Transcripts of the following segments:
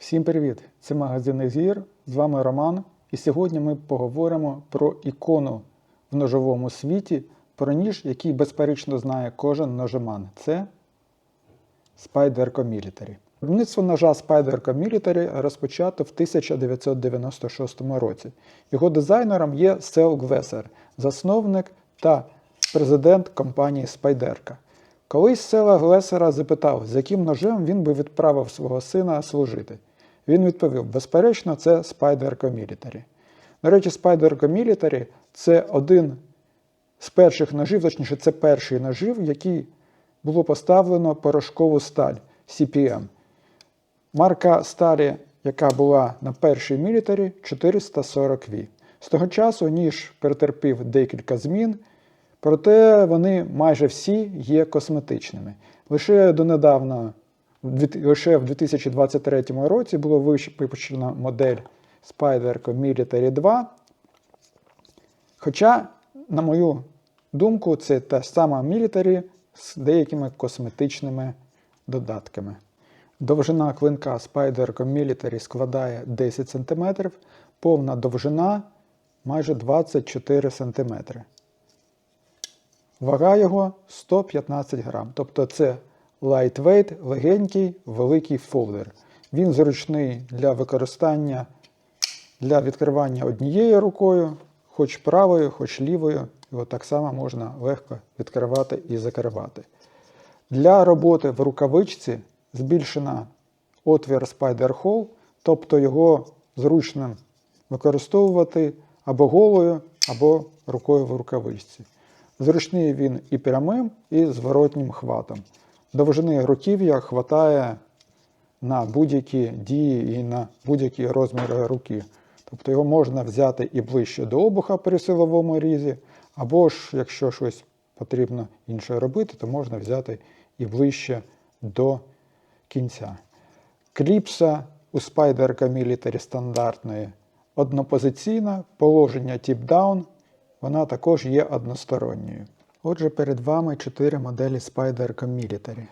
Всім привіт! Це магазин Езір. З вами Роман. І сьогодні ми поговоримо про ікону в ножовому світі, про ніж, який безперечно знає кожен ножеман. Це Spyderco Military. Виробництво ножа Spyderco Military розпочато в 1996 році. Його дизайнером є Сел Гвесер, засновник та президент компанії Spyderco. Колись Села Глесера запитав, з яким ножем він би відправив свого сина служити. Він відповів: безперечно, це Spyderco Military. До речі, Spyderco Military – це один з перших ножів, точніше, це перший ножів, який було поставлено порошкову сталь CPM. Марка сталі, яка була на першій мілітарі, 440 V. З того часу ніж перетерпів декілька змін, проте вони майже всі є косметичними. Лише донедавна, лише в 2023 році було випущена модель Spyderco Military 2. Хоча, на мою думку, це та сама Military з деякими косметичними додатками. Довжина клинка Spyderco Military складає 10 см, повна довжина майже 24 см. Вага його 115 грам. Тобто це lightweight, легенький, великий фолдер. Він зручний для використання для відкривання однією рукою, хоч правою, хоч лівою. Його так само можна легко відкривати і закривати. Для роботи в рукавичці збільшена отвір Spider Hole, тобто його зручно використовувати або голою, або рукою в рукавичці. Зручний він і прямим, і зворотнім хватом. Довжини руків'я хватає на будь-які дії і на будь-які розміри руки. Тобто його можна взяти і ближче до обуха при силовому різі, або ж, якщо щось потрібно інше робити, то можна взяти і ближче до кінця. Кліпса у Spyderco Military стандартної однопозиційна, положення tip-down, вона також є односторонньою. Отже, перед вами чотири моделі Spyderco Military.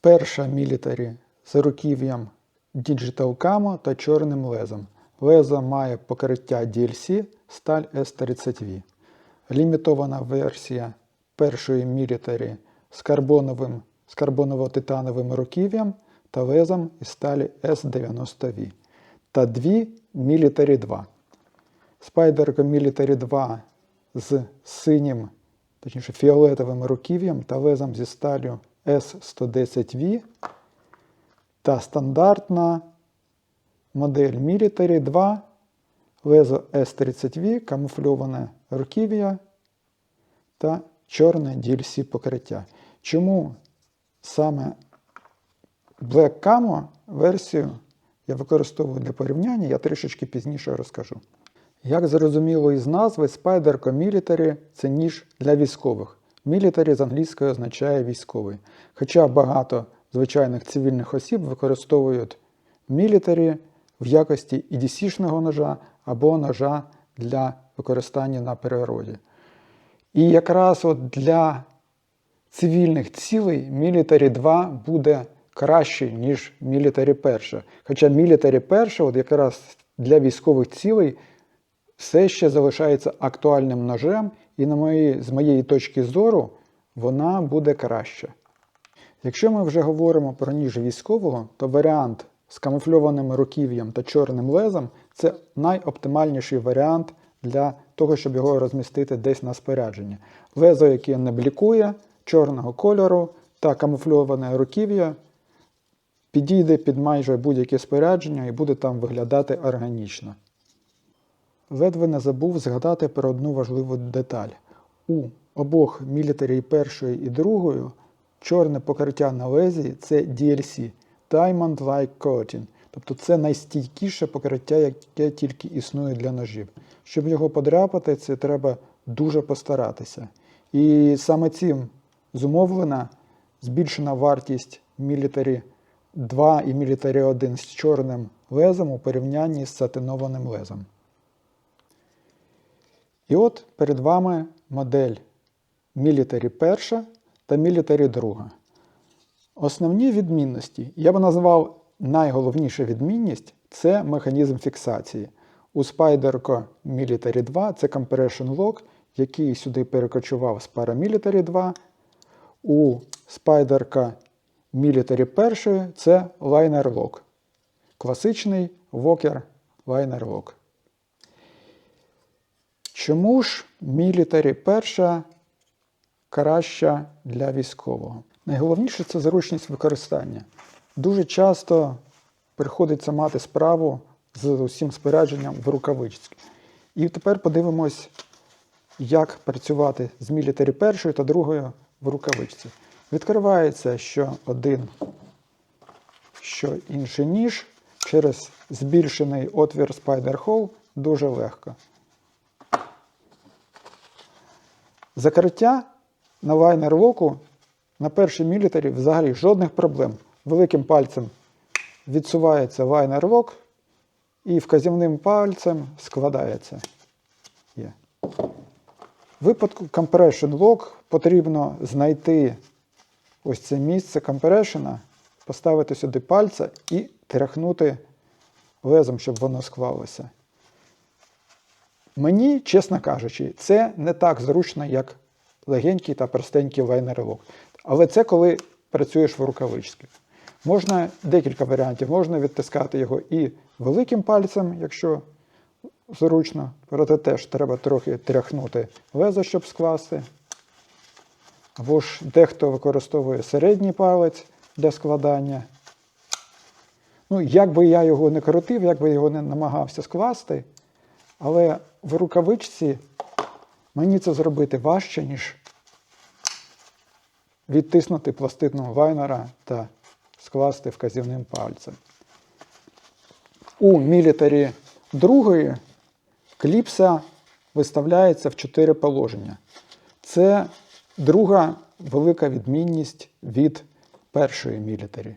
Перша Military з руків'ям Digital Camo та чорним лезом. Лезо має покриття DLC сталь S30V. Лімітована версія першої Military з карбоновим з карбоново-титановим руків'ям та лезом із сталі S90V. Та дві Military 2. Spyderco Military 2 з синім, точніше фіолетовим руків'ям та лезом зі сталю S110V та стандартна модель Military 2, лезо S30V, камуфльоване руків'я та чорне DLC покриття. Чому саме Black Camo версію я використовую для порівняння, я трішечки пізніше розкажу. Як зрозуміло із назви, Spyderco Military – це ніж для військових. Military з англійської означає військовий. Хоча багато звичайних цивільних осіб використовують Military в якості EDC-шного ножа або ножа для використання на природі. І якраз от для цивільних цілей Military 2 буде краще, ніж Military 1. Хоча Military 1 от якраз для військових цілей все ще залишається актуальним ножем, і на мої, з моєї точки зору вона буде краща. Якщо ми вже говоримо про ніж військового, то варіант з камуфльованим руків'ям та чорним лезом це найоптимальніший варіант для того, щоб його розмістити десь на спорядженні. Лезо, яке не блікує, чорного кольору та камуфльоване руків'я підійде під майже будь-яке спорядження і буде там виглядати органічно. Ледве не забув згадати про одну важливу деталь. У обох Military першої і другої чорне покриття на лезі це DLC Diamond Like Coating. Тобто це найстійкіше покриття, яке тільки існує для ножів. Щоб його подряпати, це треба дуже постаратися. І саме цим зумовлена збільшена вартість Military 2 і Military 1 з чорним лезом у порівнянні з сатинованим лезом. І от перед вами модель Military 1 та Military 2. Основні відмінності я б назвав найголовніша відмінність це механізм фіксації. У Spyderco Military 2 це Compression Lock, який сюди перекочував з Paramilitary 2. У Spyderco Military 1 це Liner Lock. Класичний Walker Liner Lock. Чому ж Military перша краща для військового? Найголовніше це зручність використання. Дуже часто приходиться мати справу з усім спорядженням в рукавичці. І тепер подивимось, як працювати з Military першою та другою в рукавичці. Відкривається що один, що інший ніж через збільшений отвір Spider Hole дуже легко. Закриття на лайнер локу на першій мілітарі взагалі жодних проблем. Великим пальцем відсувається лайнер лок і вказівним пальцем складається. Є. В випадку Compression Lock потрібно знайти ось це місце компрешена, поставити сюди пальця і тряхнути лезом, щоб воно склалося. Мені, чесно кажучи, це не так зручно, як легенький та простенький лайнер-лок. Але це коли працюєш в рукавичці. Можна декілька варіантів. Можна відтискати його і великим пальцем, якщо зручно, проте теж треба трохи тряхнути лезо, щоб скласти. Або ж дехто використовує середній палець для складання. Ну, як би я його не крутив, як би його не намагався скласти, але в рукавичці мені це зробити важче, ніж відтиснути пластину лайнера та скласти вказівним пальцем. У мілітарі другої кліпса виставляється в чотири положення. Це друга велика відмінність від першої мілітарі.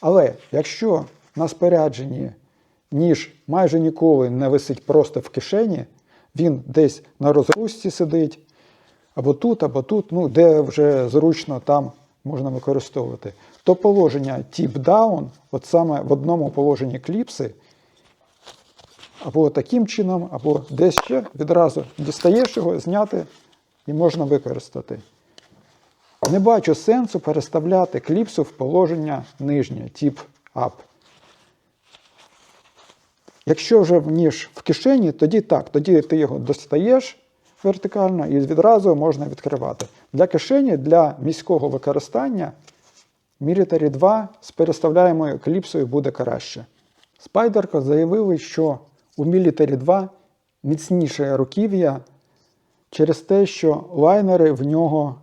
Але якщо на спорядженні ніж майже ніколи не висить просто в кишені, він десь на розрузці сидить, або тут, або тут, ну, де вже зручно там можна використовувати, то положення tip-down, от саме в одному положенні кліпси, або таким чином, або десь ще відразу дістаєш його, зняти і можна використати. Не бачу сенсу переставляти кліпсу в положення нижнє, тип up. Якщо вже ніж в кишені, тоді так, тоді ти його достаєш вертикально і відразу можна відкривати. Для кишені, для міського використання Military 2 з переставляємою кліпсою буде краще. Спайдерко заявили, що у Military 2 міцніше руків'я через те, що лайнери в нього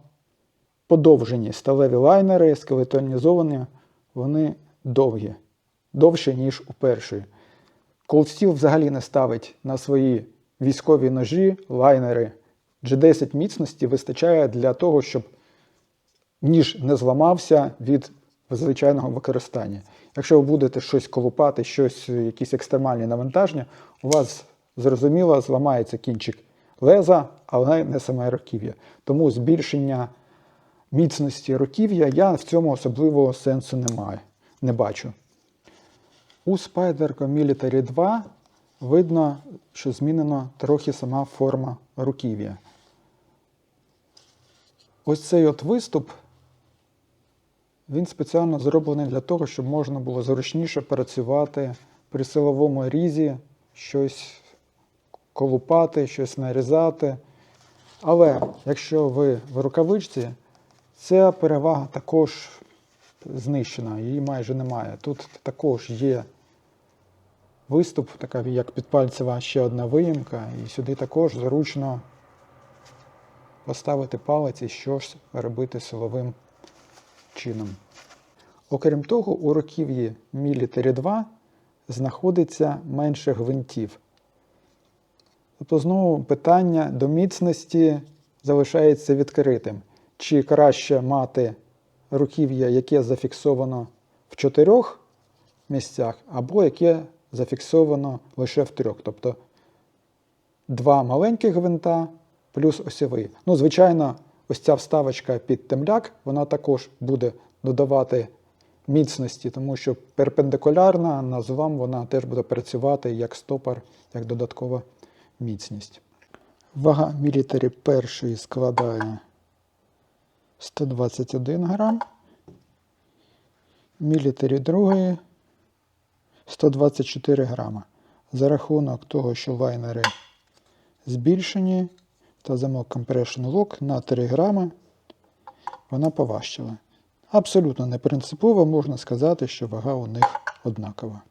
подовжені. Сталеві лайнери, скелетонізовані, вони довгі, довші, ніж у першої. Cold взагалі не ставить на свої військові ножі, лайнери. G10 міцності вистачає для того, щоб ніж не зламався від звичайного використання. Якщо ви будете щось колупати, щось, якісь екстремальні навантаження, у вас зрозуміло зламається кінчик леза, але не саме руків'я. Тому збільшення міцності руків'я я в цьому особливого сенсу не маю, не бачу. У Spyderco Military 2 видно, що змінена трохи сама форма руків'я. Ось цей от виступ, він спеціально зроблений для того, щоб можна було зручніше працювати при силовому різі, щось колупати, щось нарізати. Але якщо ви в рукавичці, ця перевага також знищена, її майже немає. Тут також є виступ, така як підпальцева ще одна виїмка, і сюди також зручно поставити палець і щось робити силовим чином. Окрім того, у руків'ї Military 2 знаходиться менше гвинтів. Тобто, знову питання до міцності залишається відкритим. Чи краще мати руків'я, яке зафіксовано в чотирьох місцях, або яке зафіксовано лише в трьох. Тобто два маленьких гвинта плюс осьовий. Ну, звичайно, ось ця вставочка під темляк, вона також буде додавати міцності, тому що перпендикулярна на злам вона теж буде працювати як стопор, як додаткова міцність. Вага мілітарі першої складає 121 грам, мілітарі другої 124 грама. За рахунок того, що лайнери збільшені та замок Compression Lock на 3 грами, вона поважчала. Абсолютно не принципово можна сказати, що вага у них однакова.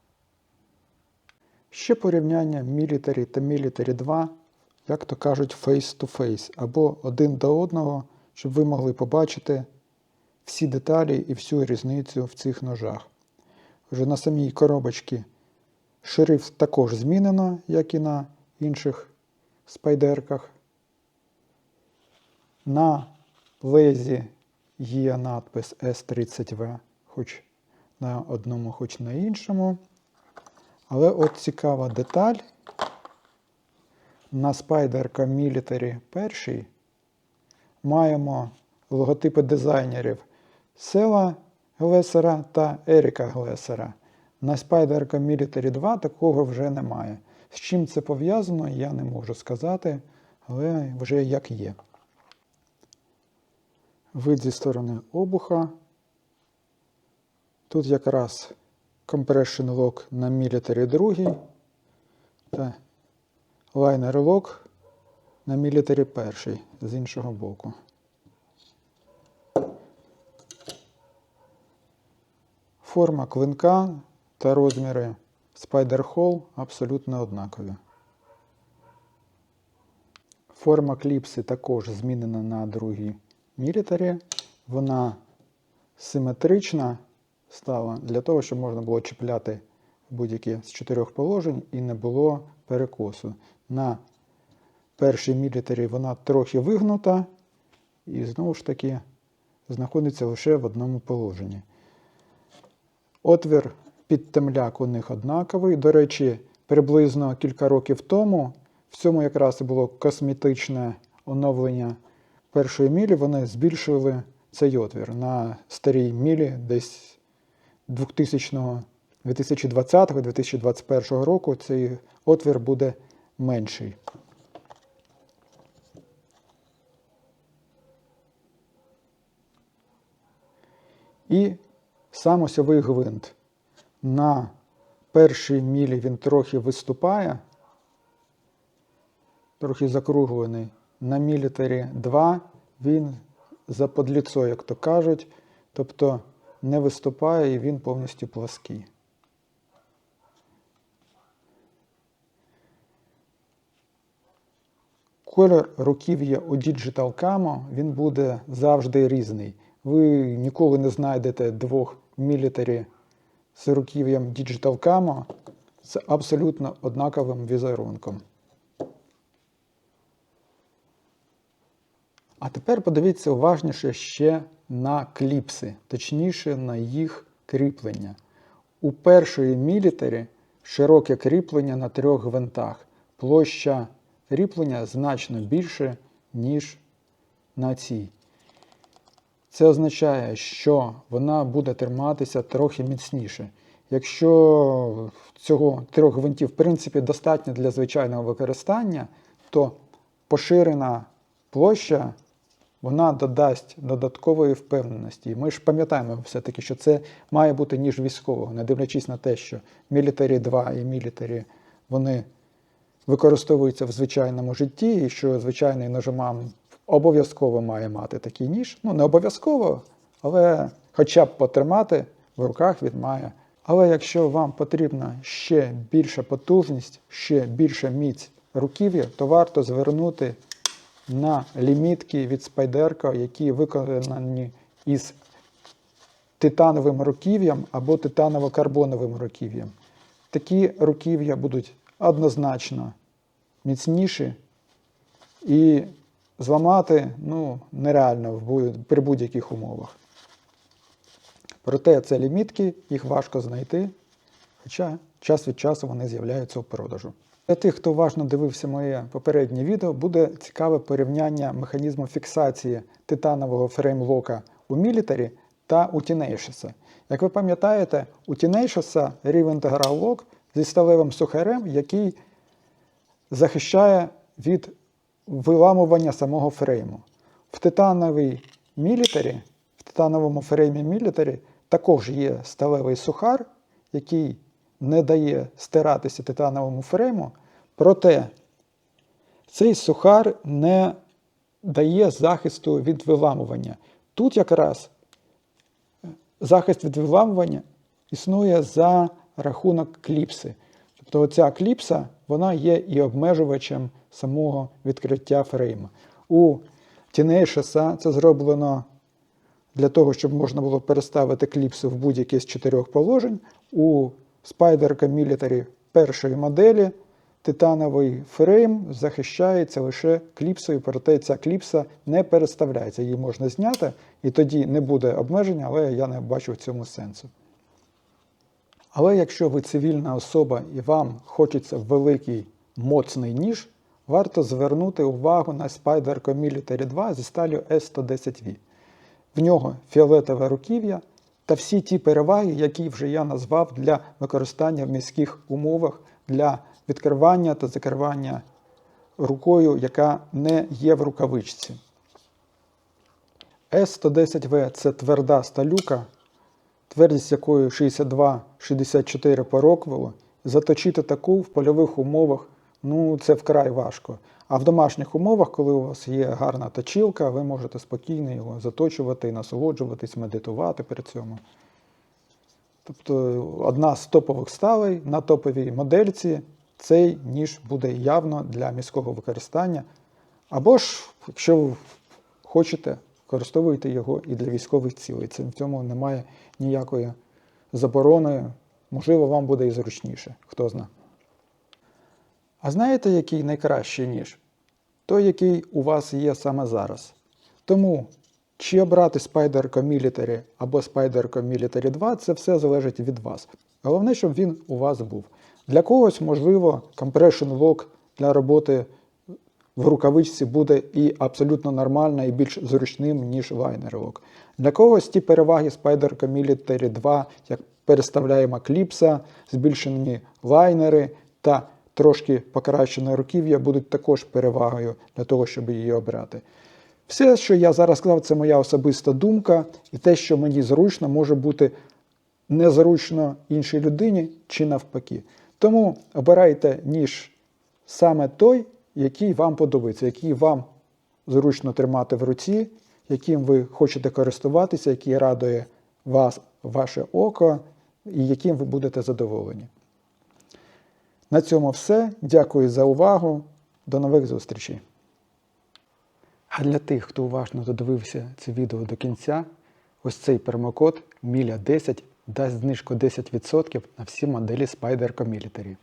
Ще порівняння Military та Military 2, як то кажуть, face-to-face, або один до одного, щоб ви могли побачити всі деталі і всю різницю в цих ножах. Вже на самій коробочці шрифт також змінено, як і на інших спайдерках. На лезі є надпис S30V, хоч на одному, хоч на іншому. Але от цікава деталь. На спайдерка Military перший маємо логотипи дизайнерів Села Глесера та Еріка Глесера. На спайдерка Military 2 такого вже немає. З чим це пов'язано, я не можу сказати, але вже як є. Вид зі сторони обуха. Тут якраз compression lock на Military 2 та liner lock на Military 1 з іншого боку. Форма клинка та розміри Spider Hole абсолютно однакові. Форма кліпси також змінена на другій мілітарі. Вона симетрична стала для того, щоб можна було чіпляти будь-які з чотирьох положень і не було перекосу. На першій мілітарі вона трохи вигнута і знову ж таки знаходиться лише в одному положенні. Отвір під темляк у них однаковий. До речі, приблизно кілька років тому в цьому якраз і було косметичне оновлення першої мілі. Вони збільшили цей отвір на старій мілі десь 2020-2021 року. Цей отвір буде менший. І сам осьовий гвинт. На першій мілі він трохи виступає, трохи закруглений. На мілітарі 2 він заподліцо, як то кажуть, тобто не виступає і він повністю плаский. Колір руків'я у Digital Camo він буде завжди різний. Ви ніколи не знайдете двох мілітарі з руків'ям Digital Camo з абсолютно однаковим візерунком. А тепер подивіться уважніше ще на кліпси, точніше на їх кріплення. У першої мілітарі широке кріплення на трьох гвинтах. Площа кріплення значно більше, ніж на цій. Це означає, що вона буде триматися трохи міцніше. Якщо цього трьох гвинтів, в принципі, достатньо для звичайного використання, то поширена площа вона додасть додаткової впевненості. І ми ж пам'ятаємо все-таки, що це має бути ніж військового, не дивлячись на те, що Military 2 і Military, вони використовуються в звичайному житті, і що звичайний ножимам обов'язково має мати такий ніж. Ну, не обов'язково, але хоча б потримати в руках він має. Але якщо вам потрібна ще більша потужність, ще більша міць руків'я, то варто звернути на лімітки від спайдерка, які виконані із титановим руків'ям або титаново-карбоновим руків'ям. Такі руків'я будуть однозначно міцніші і зламати ну, нереально при будь-яких умовах. Проте це лімітки, їх важко знайти, хоча час від часу вони з'являються у продажу. Для тих, хто уважно дивився моє попереднє відео, буде цікаве порівняння механізму фіксації титанового фреймлока у мілітарі та у Tenacious. Як ви пам'ятаєте, у Tenacious рівень лок зі сталевим сухарем, який захищає від виламування самого фрейму. В титановій мілітарі, в титановому фреймі мілітарі також є сталевий сухар, який не дає стиратися титановому фрейму, проте цей сухар не дає захисту від виламування. Тут якраз захист від виламування існує за рахунок кліпси. Тобто оця кліпса вона є і обмежувачем самого відкриття фрейма. У Tenacious це зроблено для того, щоб можна було переставити кліпсу в будь-яке з чотирьох положень. У Spyder Military першої моделі титановий фрейм захищається лише кліпсою, проте ця кліпса не переставляється. Її можна зняти, і тоді не буде обмеження, але я не бачу в цьому сенсу. Але якщо ви цивільна особа і вам хочеться великий моцний ніж, варто звернути увагу на Spyder Military 2 зі сталю S110V. В нього фіолетове руків'я та всі ті переваги, які вже я назвав для використання в міських умовах для відкривання та закривання рукою, яка не є в рукавичці. S110V це тверда сталюка, твердість якої 62-64 по роквелу. Заточити таку в польових умовах ну, це вкрай важко. А в домашніх умовах, коли у вас є гарна точилка, ви можете спокійно його заточувати, насолоджуватись, медитувати при цьому. Тобто одна з топових сталей на топовій модельці цей ніж буде явно для міського використання. Або ж, якщо ви хочете, використовуйте його і для військових цілей. Це в цьому немає ніякої заборони. Можливо, вам буде і зручніше, хто зна. А знаєте, який найкращий ніж? Той, який у вас є саме зараз. Тому, чи обрати Spyder Military або Spyder Military 2, це все залежить від вас. Головне, щоб він у вас був. Для когось, можливо, compression lock для роботи в рукавичці буде і абсолютно нормально, і більш зручним, ніж лайнер лок. Для когось ті переваги Spyder Military 2, як переставляємо кліпса, збільшені лайнери та трошки покращене руків'я будуть також перевагою для того, щоб її обрати. Все, що я зараз сказав, це моя особиста думка, і те, що мені зручно, може бути незручно іншій людині чи навпаки. Тому обирайте ніж саме той, який вам подобається, який вам зручно тримати в руці, яким ви хочете користуватися, який радує вас, ваше око, і яким ви будете задоволені. На цьому все. Дякую за увагу. До нових зустрічей. А для тих, хто уважно додивився це відео до кінця, ось цей промокод MILA10 дасть знижку 10% на всі моделі Spyder Military.